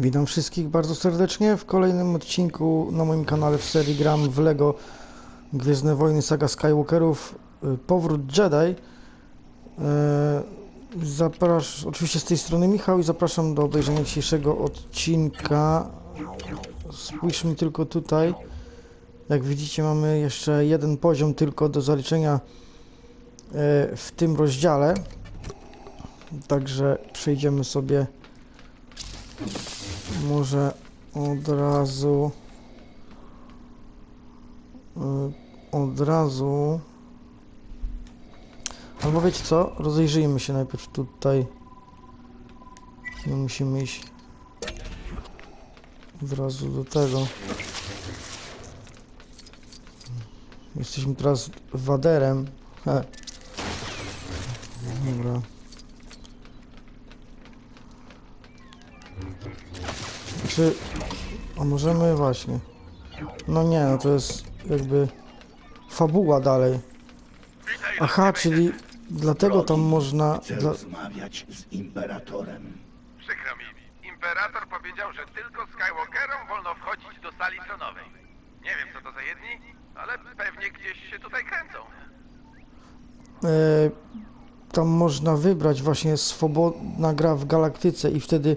Witam wszystkich bardzo serdecznie w kolejnym odcinku na moim kanale w serii gram w LEGO Gwiezdne Wojny Saga Skywalkerów y, Powrót Jedi. Zaprasz, oczywiście z tej strony Michał i zapraszam do obejrzenia dzisiejszego odcinka. Spójrzmy tylko tutaj. Jak widzicie mamy jeszcze jeden poziom tylko do zaliczenia e, w tym rozdziale. Także przejdziemy sobie może od razu y, od razu albo wiecie co? Rozejrzyjmy się najpierw tutaj. No musimy iść od razu do tego. Jesteśmy teraz waderem. He. Dobra. Czy... A możemy właśnie... No nie, no to jest jakby fabuła dalej. Aha, czyli dlatego tam można... Chcę Dla... rozmawiać z imperatorem. Przykro mi. Imperator powiedział, że tylko Skywalkerom wolno wchodzić do sali tronowej. Nie wiem, co to za jedni, ale pewnie gdzieś się tutaj kręcą. E, tam można wybrać właśnie swobodna gra w galaktyce i wtedy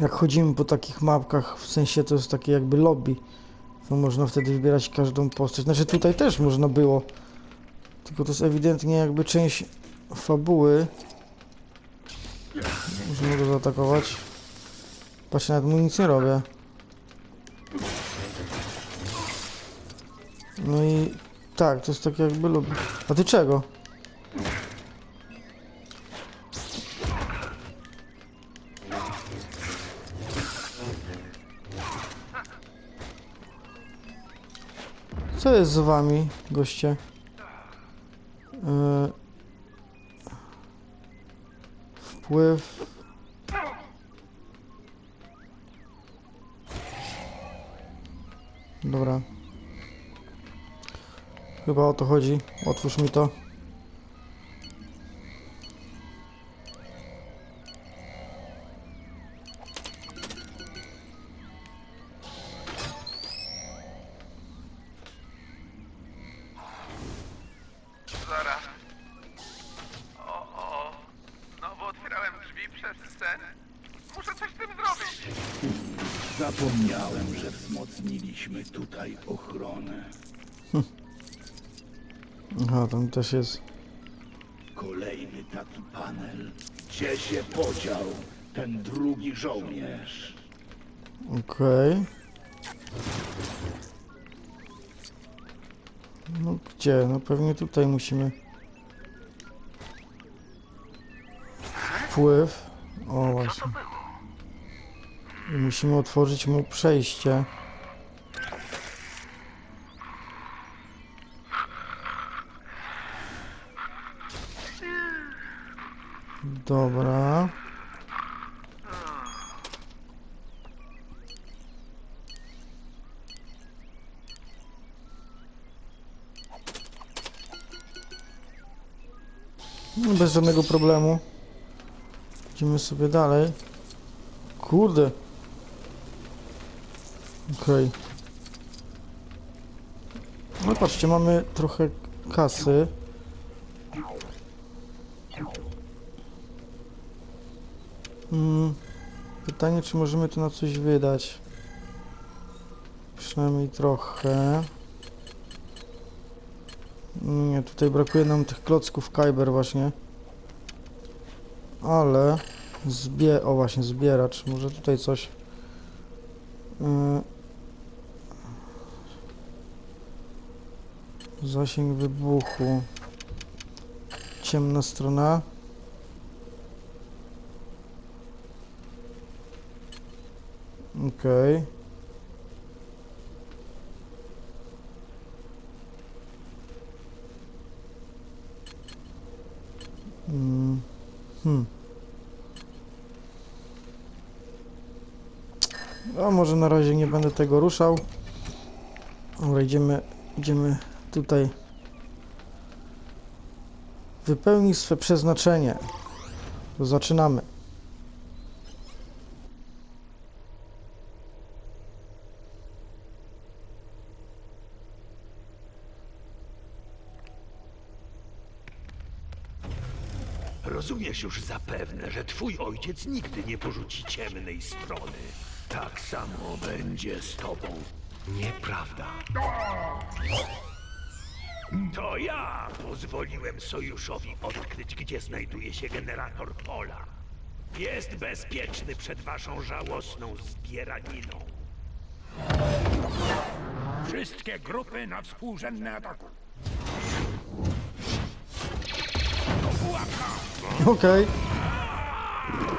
jak chodzimy po takich mapkach, w sensie to jest takie jakby lobby, to można wtedy wybierać każdą postać. Znaczy tutaj też można było, tylko to jest ewidentnie jakby część fabuły. Możemy go zaatakować. Patrzcie, nawet nic nie robię. No i tak, to jest takie jakby lobby. A ty czego? Co jest z wami, goście? Yy... Wpływ... Dobra. Chyba o to chodzi. Otwórz mi to. Też jest. Kolejny taki panel. Gdzie się podział ten drugi żołnierz? Okej. No gdzie? No pewnie tutaj musimy. Wpływ. O właśnie. I musimy otworzyć mu przejście. Dobra. No, bez żadnego problemu. Idziemy sobie dalej. Kurde. Okej. No patrzcie, mamy trochę kasy. Mm, pytanie, czy możemy tu na coś wydać? Przynajmniej trochę. Nie, tutaj brakuje nam tych klocków Kyber właśnie. Ale zbie... O właśnie, zbieracz. Może tutaj coś... Yy... Zasięg wybuchu. Ciemna strona. Okej. Mm, Hmm. A może na razie nie będę tego ruszał. Dobra, idziemy, idziemy tutaj. Wypełnij swe przeznaczenie. Zaczynamy. Rozumiesz już zapewne, że twój ojciec nigdy nie porzuci ciemnej strony. Tak samo będzie z tobą. Nieprawda. To ja pozwoliłem sojuszowi odkryć, gdzie znajduje się generator pola. Jest bezpieczny przed waszą żałosną zbieraniną. Wszystkie grupy na współrzędne ataku. Okej.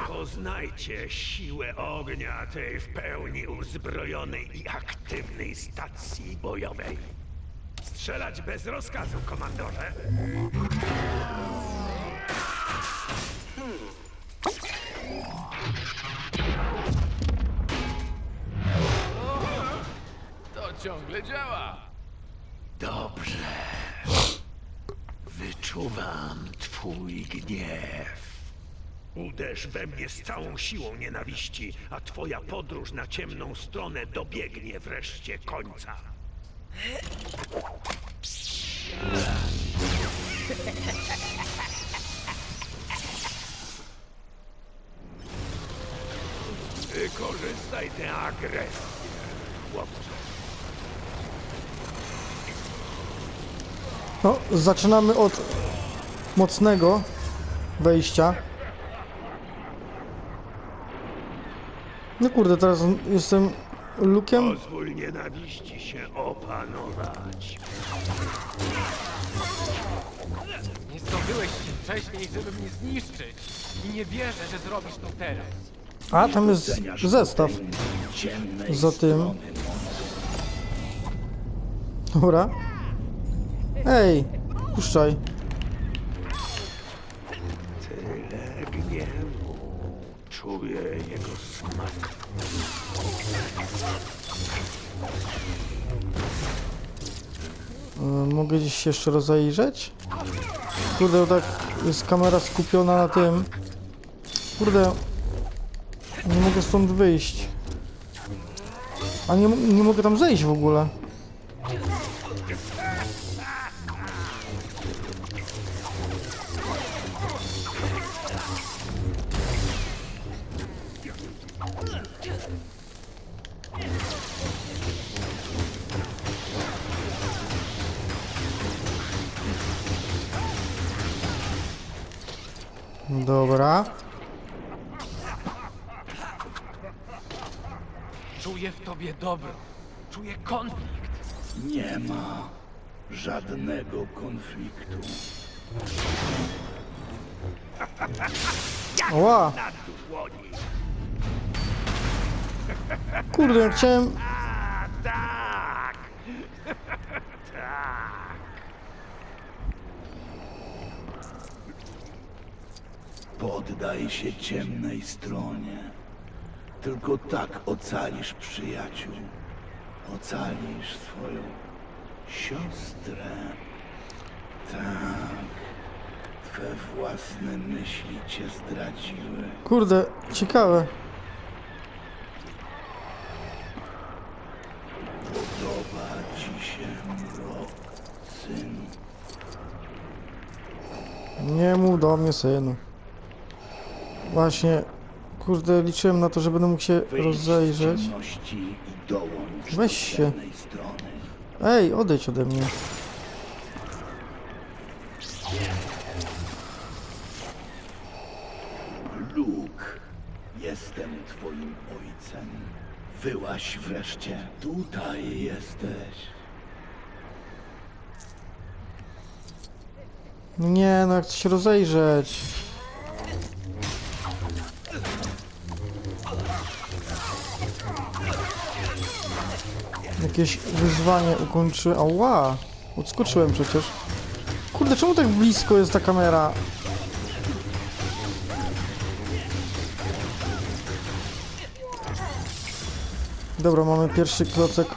Poznajcie siłę ognia tej w pełni uzbrojonej i aktywnej stacji bojowej. Strzelać bez rozkazu, komandorze. To ciągle działa. Dobrze. Wyczuwam twój gniew. Uderz we mnie z całą siłą nienawiści, a twoja podróż na ciemną stronę dobiegnie wreszcie końca. Wykorzystaj tę agresję, chłopcze. No, zaczynamy od mocnego wejścia. No kurde, teraz jestem lukiem. Pozwól nienawiści się opanować. Nie zdobyłeś się wcześniej, żeby mnie zniszczyć. I nie wierzę, że zrobisz to teraz. A, tam jest zestaw za tym. Dobra. Ej, puszczaj. Tyle gniewu. Czuję jego smak. E, Mogę gdzieś się jeszcze rozejrzeć? Kurde, tak jest kamera skupiona na tym. Kurde, nie mogę stąd wyjść. A nie, nie mogę tam zejść w ogóle. Dobra. Czuję w tobie dobro. Czuję konflikt. Nie ma żadnego konfliktu. Ła, Na dłoni. kurde, chciałem... A tak! tak! Poddaj się ciemnej stronie. Tylko tak ocalisz przyjaciół. Ocalisz swoją siostrę. Tak. Twe własne myśli cię zdradziły. Kurde, ciekawe. Podoba ci się mrok, synu. Nie mów do mnie, synu. Właśnie, kurde, liczyłem na to, że będę mógł się Wyjdź rozejrzeć. z ciemności i dołącz Weź do się. ciemnej strony. Ej, odejdź ode mnie. Luke, jestem twoim ojcem. Wyłaś wreszcie. Tutaj jesteś. Nie, no jak chcę się rozejrzeć. Jakieś wyzwanie ukończy. Ała! Odskoczyłem przecież. Kurde, czemu tak blisko jest ta kamera? Dobra, mamy pierwszy klocek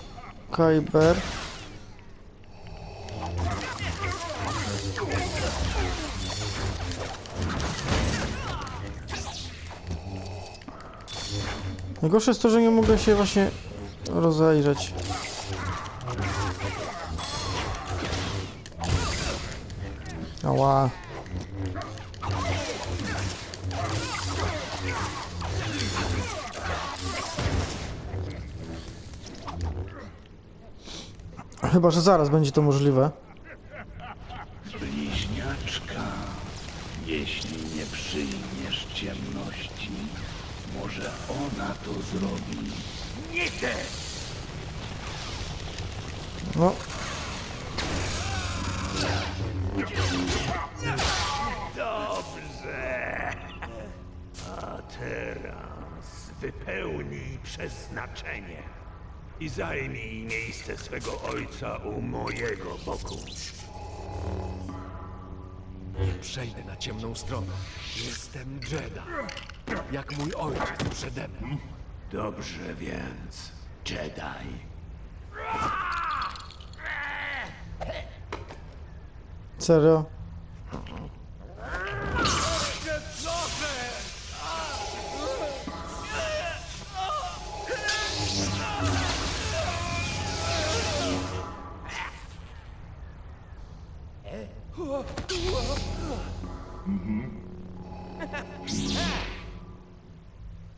Kyber. Najgorsze jest to, że nie mogę się właśnie rozejrzeć. Ała. Chyba, że zaraz będzie to możliwe. Bliźniaczka, jeśli nie przyjmiesz ciemności, może ona to zrobi. No, Dobrze. A teraz wypełnij przeznaczenie i zajmij miejsce swego ojca u mojego boku. Przejdę na ciemną stronę. Jestem Jedi. Jak mój ojciec przede mną. Dobrze więc, Jedi. Serio?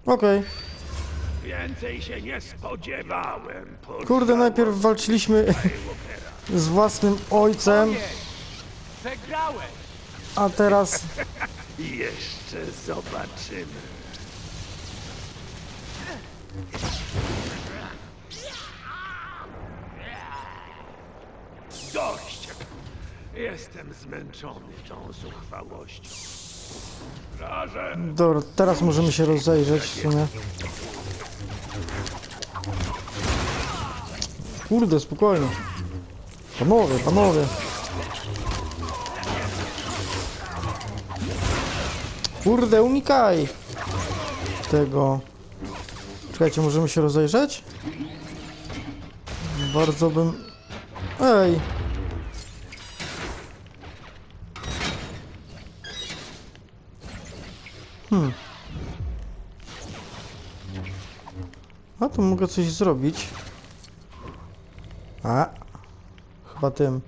Okej. Więcej się nie spodziewałem. Kurde, najpierw walczyliśmy z własnym ojcem! Przegrałeś! a teraz... Jeszcze zobaczymy. Dość! Jestem zmęczony tą zuchwałością. Straże! Dobra, teraz możemy się rozejrzeć w sumie. Kurde, spokojnie. Panowie, panowie. Kurde, unikaj tego. Czekajcie, możemy się rozejrzeć? Bardzo bym... Ej! A tu mogę coś zrobić. A. Chyba tym.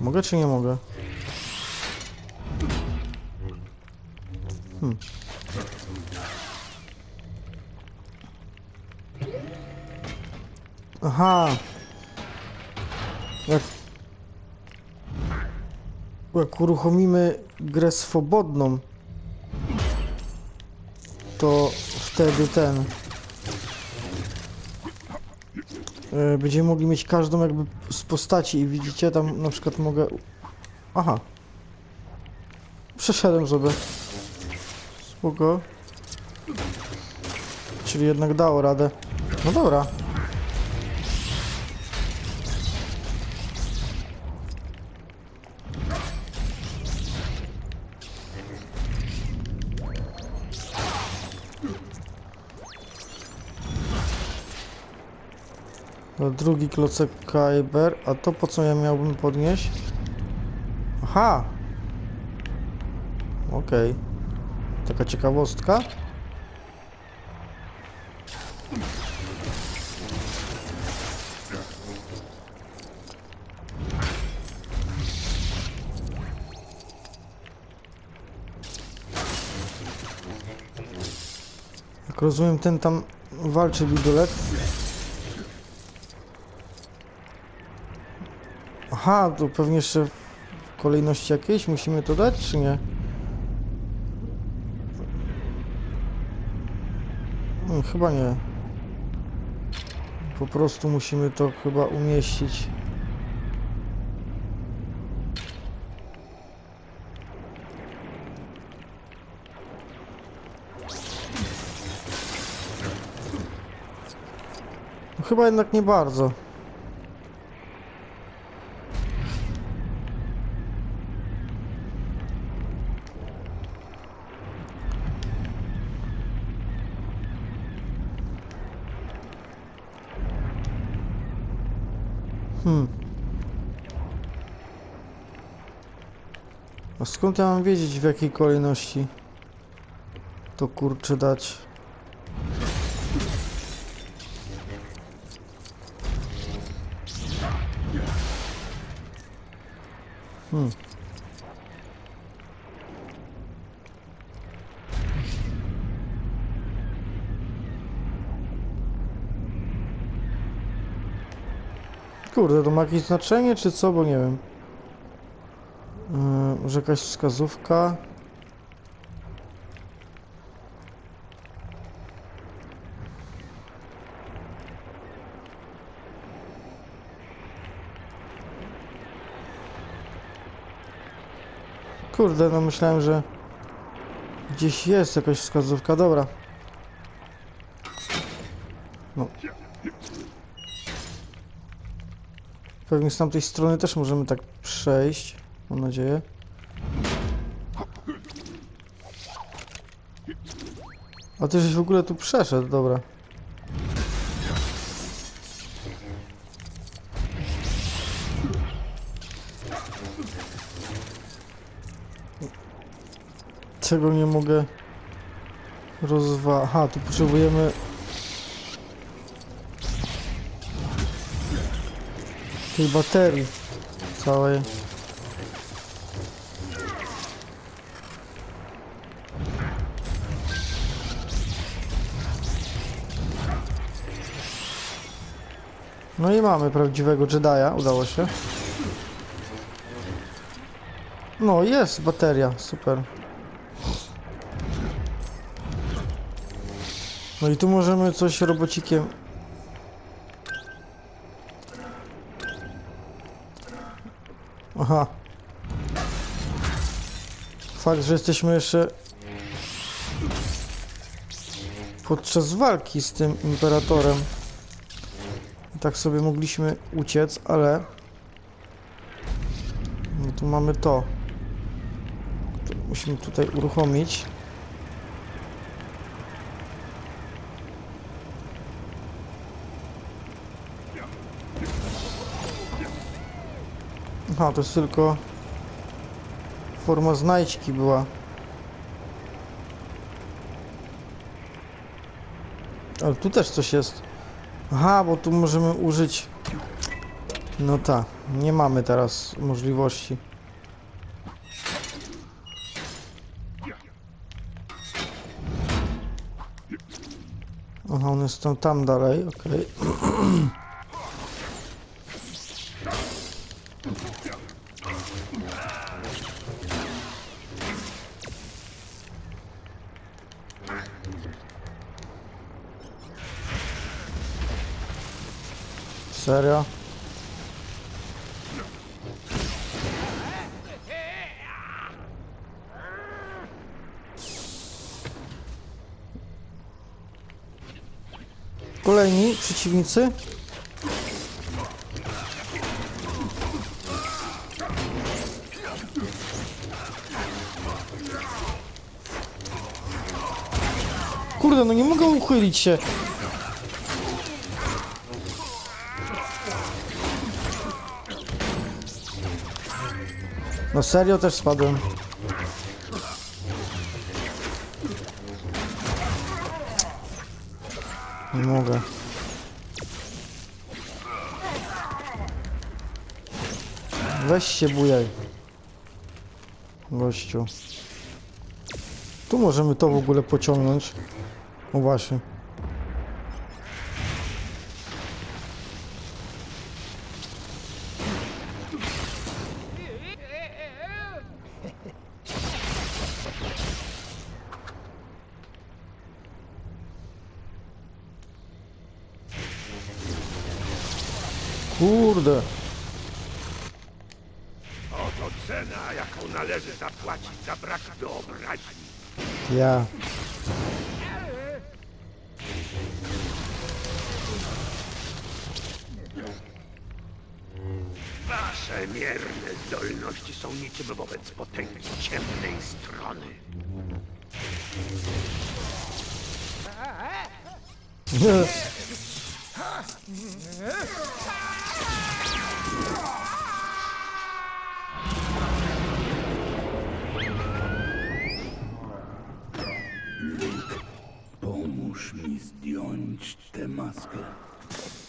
Mogę czy nie mogę? Hmm. Aha. Jak... Jak uruchomimy grę swobodną, to wtedy ten. e, Będziemy mogli mieć każdą jakby z postaci i widzicie tam na przykład mogę. Aha. Przeszedłem sobie. Spoko. Czyli jednak dało radę. No dobra. No, drugi klocek Kyber, a to po co ja miałbym podnieść? Aha! Okej. Taka ciekawostka. Jak rozumiem, ten tam walczy bidulek. Aha, to pewnie jeszcze w kolejności jakiejś musimy to dać, czy nie? Hmm, chyba nie. Po prostu musimy to chyba umieścić. No, chyba jednak nie bardzo. Hmm. A skąd ja mam wiedzieć w jakiej kolejności to kurczę dać? Hmm. Kurde, to ma jakieś znaczenie, czy co? Bo nie wiem. Yy, może jakaś wskazówka. Kurde, no myślałem, że gdzieś jest jakaś wskazówka. Dobra. Pewnie z tamtej strony też możemy tak przejść. Mam nadzieję. A ty żeś w ogóle tu przeszedł, dobra. Czego nie mogę rozwa... Aha, tu potrzebujemy... tej baterii całej. No i mamy prawdziwego Jedi'a, udało się. No, jest bateria, super. No i tu możemy coś robocikiem Fakt, że jesteśmy jeszcze podczas walki z tym imperatorem. Tak sobie mogliśmy uciec, ale no tu mamy to. To Musimy tutaj uruchomić. Aha, to jest tylko forma znajdźki była. Ale tu też coś jest. Aha, bo tu możemy użyć... No tak, nie mamy teraz możliwości. Aha, one są tam dalej, okej. Serio? Kolejni przeciwnicy? Kurde, no nie mogę uchylić się. No serio też spadłem. Nie mogę. Weź się bujaj. Gościu. Tu możemy to w ogóle pociągnąć. O właśnie. Wasze mierne zdolności są niczym wobec potęgi ciemnej strony. Pomóż mi zdjąć tę maskę.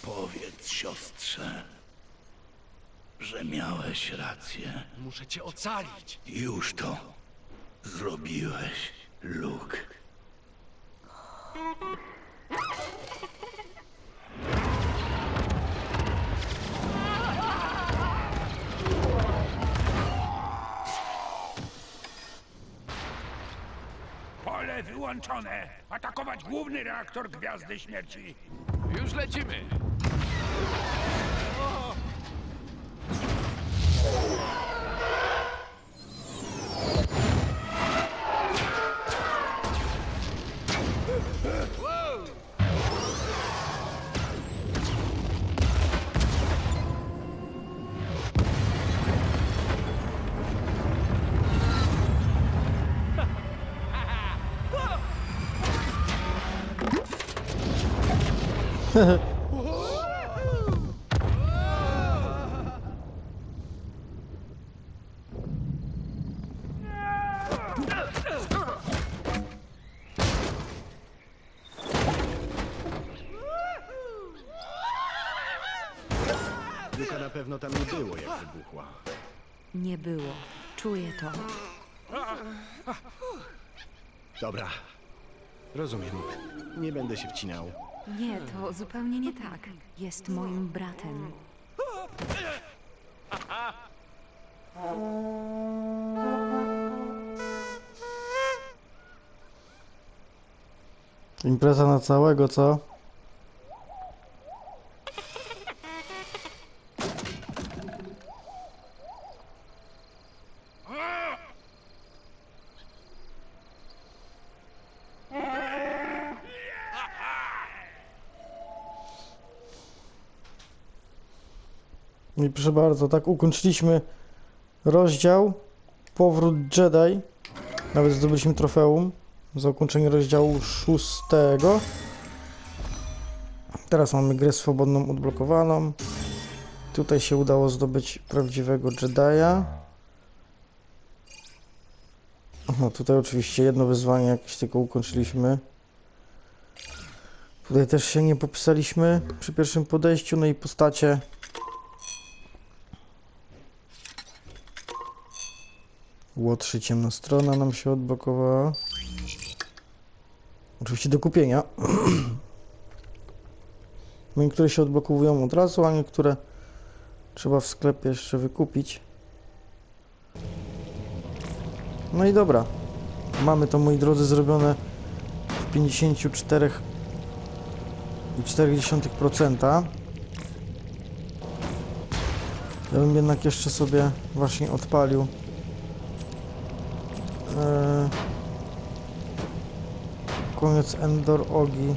Powiedz siostrze, że miałeś rację. Muszę cię ocalić. Już to zrobiłeś, Luke. Pole wyłączone! Atakować główny reaktor Gwiazdy Śmierci! Już lecimy! Pewno tam nie było, jak wybuchła. Nie było. Czuję to. Dobra. Rozumiem. Nie będę się wcinał. Nie, to zupełnie nie tak. Jest moim bratem. Impreza na całego, co? I proszę bardzo, tak ukończyliśmy rozdział Powrót Jedi. Nawet zdobyliśmy trofeum za ukończenie rozdziału szóstego. Teraz mamy grę swobodną odblokowaną. Tutaj się udało zdobyć prawdziwego Jedi'a. No tutaj oczywiście jedno wyzwanie jakieś tylko ukończyliśmy. Tutaj też się nie popisaliśmy przy pierwszym podejściu, no i postacie. Łotrzy ciemna strona nam się odblokowała. Oczywiście do kupienia. Niektóre się odblokowują od razu, a niektóre trzeba w sklepie jeszcze wykupić. No i dobra. Mamy to, moi drodzy, zrobione w 54,4%. Ja bym jednak jeszcze sobie właśnie odpalił. Koniec Endor Ogi.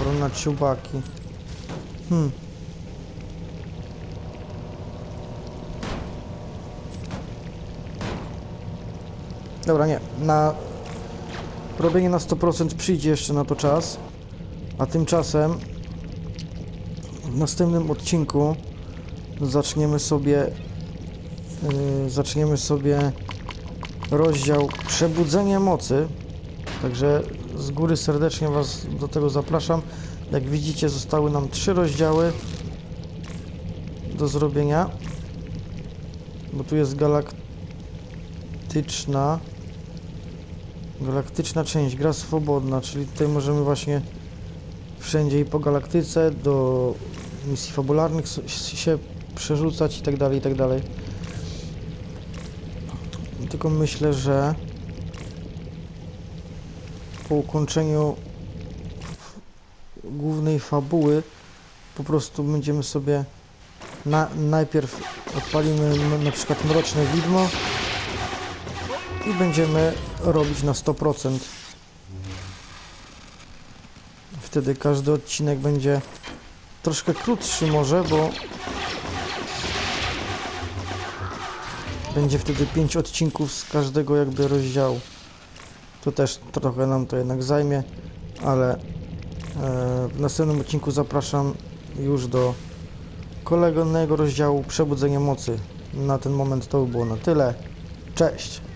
Obrona Chewbacki. Hmm. Dobra, nie. Na robienie na 100% przyjdzie jeszcze na to czas. A tymczasem w następnym odcinku zaczniemy sobie yy, zaczniemy sobie rozdział Przebudzenie Mocy. Także z góry serdecznie Was do tego zapraszam. Jak widzicie, zostały nam trzy rozdziały do zrobienia. Bo tu jest galaktyczna galaktyczna część, gra swobodna, czyli tutaj możemy właśnie wszędzie i po galaktyce do misji fabularnych się przerzucać i tak dalej, i tak dalej. Tylko myślę, że po ukończeniu głównej fabuły po prostu będziemy sobie na, najpierw odpalimy na przykład Mroczne Widmo i będziemy robić na 100%. Wtedy każdy odcinek będzie troszkę krótszy może, bo będzie wtedy 5 odcinków z każdego jakby rozdziału. To też trochę nam to jednak zajmie, ale e, w następnym odcinku zapraszam już do kolejnego rozdziału Przebudzenie Mocy. Na ten moment to by było na tyle. Cześć!